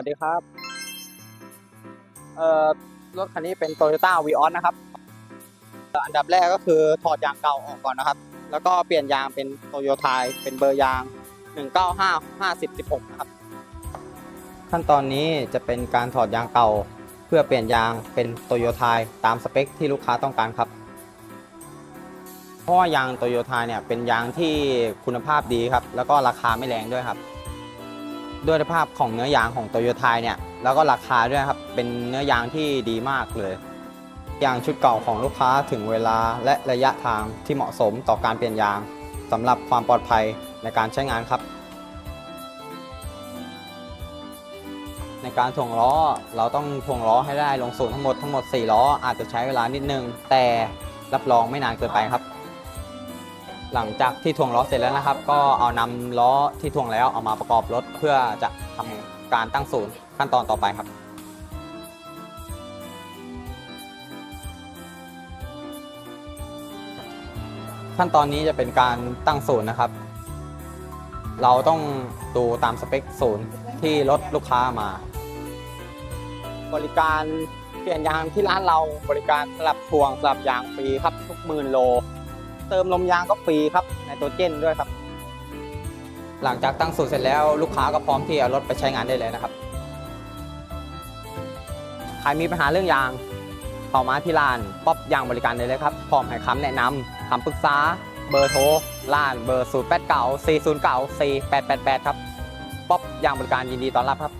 วัสดีครับ เอ่อ รถคันนี้เป็น Toyota v ีออนะครับ อันดับแรกก็คือถอดยางเก่าออกก่อนนะครับ แล้วก็เปลี่ยนยางเป็นโตโยไทยเป็นเบอร์ยาง 195 50 16 นะครับ ขั้นตอนนี้จะเป็นการถอดยางเก่า เพื่อเปลี่ยนยางเป็นโตโยไทยตามสเปคที่ลูกค้าต้องการครับ เพราะว่ายางโตโยไทยเนี่ยเป็นยางที่คุณภาพดีครับ แล้วก็ราคาไม่แรงด้วยครับ ด้วยสภาพของเนื้อยางของโตโยไทยเนี่ยแล้วก็ราคาด้วยครับเป็นเนื้อยางที่ดีมากเลยยางชุดเก่าของลูกค้าถึงเวลาและระยะทางที่เหมาะสมต่อการเปลี่ยนยางสำหรับความปลอดภัยในการใช้งานครับ ในการถ่วงล้อเราต้องถ่วงล้อให้ได้ลงศูนย์ทั้งหมดทั้งหมด 4 ล้ออาจจะใช้เวลานิดนึง แต่รับรองไม่นานเกินไปครับ หลังจากที่ถ่วงล้อเสร็จแล้วนะครับ ก็เอานำล้อที่ถ่วงแล้วเอามาประกอบรถเพื่อจะทำการตั้งศูนย์ขั้นตอนต่อไปครับขั้นตอนนี้จะเป็นการตั้งศูนย์นะครับ เราต้องดูตามสเปคศูนย์ที่รถลูกค้ามา บริการเปลี่ยนยางที่ร้านเราบริการสลับทวงสลับยางฟรีครับทุกหมื่นโล เติมลมยางก็ฟรีครับในตัวเจนด้วยครับ หลังจากตั้งสูตรเสร็จแล้วลูกค้าก็พร้อมที่เอารถไปใช้งานได้เลยนะครับใครมีปัญหาเรื่องยางเข้ามาที่ร้านป๊อปยางบริการได้เลยครับพร้อมให้คำแนะนำคำปรึกษา เบอร์โทรร้านเบอร์ 0 8 9 4 0 9 4 8 8 8 ครับป๊อปยางบริการยินดีต้อนรับครับ